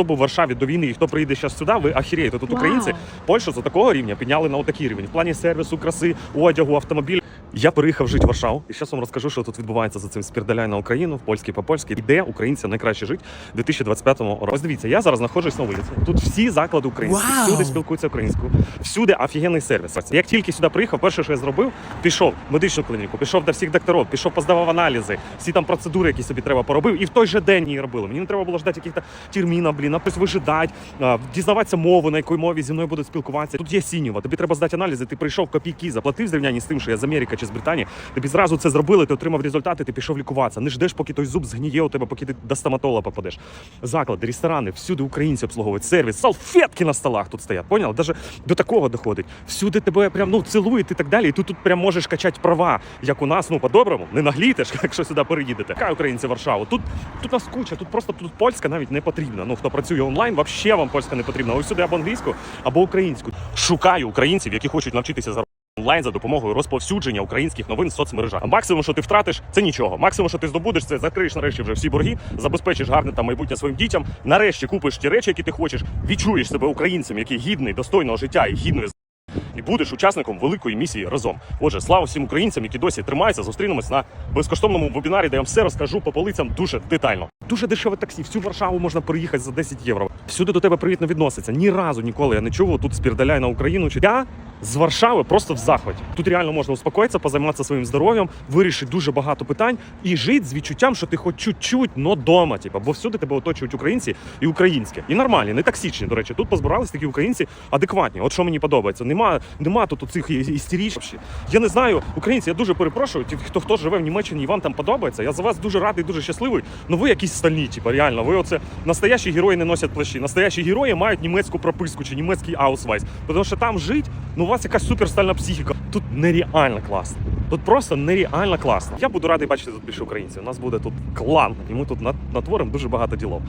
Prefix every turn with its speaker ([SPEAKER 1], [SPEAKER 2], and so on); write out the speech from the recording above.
[SPEAKER 1] хто був в Варшаві до війни і хто приїде зараз сюди, ви ахіреєте. Тут
[SPEAKER 2] wow.
[SPEAKER 1] українці Польщу за такого рівня підняли на отакий рівень. В плані сервісу, краси, одягу, автомобілів. Я переїхав жити в Варшаву, і зараз вам розкажу, що тут відбувається за цим спірдаляй на Україну, в польський по польськи і де українцям найкраще жити в 2025 році. Ось дивіться, я зараз знаходжусь на вулиці. Тут всі заклади українські,
[SPEAKER 2] Вау!
[SPEAKER 1] всюди спілкуються українською, всюди офігенний сервіс. Як тільки сюди приїхав, перше, що я зробив, пішов в медичну клініку, пішов до всіх докторів, пішов поздавав аналізи, всі там процедури, які собі треба поробив, і в той же день її робили. Мені не треба було ждати якихось термінів, блін, напис вижидати, дізнаватися мову, на якій мові зі мною будуть спілкуватися. Тут є сінєва, тобі треба здати аналізи, ти прийшов копійки, заплатив в зрівнянні з тим, що я з Америки чи з Британії. Тобі зразу це зробили, ти отримав результати, ти пішов лікуватися. Не ждеш, поки той зуб згніє у тебе, поки ти до стоматолога попадеш. Заклади, ресторани, всюди українці обслуговують сервіс, салфетки на столах тут стоять. Поняв? Даже до такого доходить. Всюди тебе прям ну цілують і так далі. І тут тут прям можеш качати права, як у нас, ну по-доброму, не наглітеш, якщо сюди переїдете. Яка українці Варшаву? Тут тут нас куча, тут просто тут польська навіть не потрібна. Ну хто працює онлайн, взагалі вам польська не потрібна. Ось сюди або англійську, або українську. Шукаю українців, які хочуть навчитися за онлайн за допомогою розповсюдження українських новин в соцмережах. Максимум, що ти втратиш, це нічого. Максимум, що ти здобудеш, це закриєш нарешті вже всі борги, забезпечиш гарне там майбутнє своїм дітям. Нарешті купиш ті речі, які ти хочеш, відчуєш себе українцем, який гідний, достойного життя і гідної і будеш учасником великої місії разом. Отже, слава всім українцям, які досі тримаються. Зустрінемось на безкоштовному вебінарі, де я вам все розкажу по полицям дуже детально. Дуже дешеве таксі. Всю Варшаву можна переїхати за 10 євро. Всюди до тебе привітно відноситься. Ні разу ніколи я не чув тут спірдаляй на Україну. Чи я з Варшави просто в захваті. Тут реально можна успокоїтися, позайматися своїм здоров'ям, вирішити дуже багато питань і жити з відчуттям, що ти хоч чуть-чуть, но дома. Типу, бо всюди тебе оточують українці і українське. І нормальні, не токсичні. До речі, тут позбирались такі українці адекватні. От що мені подобається. Нема, нема тут цих істеріч. Я не знаю, українці, я дуже перепрошую. Ті, хто хто живе в Німеччині і вам там подобається. Я за вас дуже радий, дуже щасливий. Ну ви якісь стальні, типу, реально. Ви оце настоящі герої не носять плащі. Настоящі герої мають німецьку прописку чи німецький аусвайс. Тому що там жить, ну у вас якась суперстальна психіка. Тут нереально класно. Тут просто нереально класно. Я буду радий бачити тут більше українців. У нас буде тут клан, і ми тут нат- натворимо дуже багато ділов.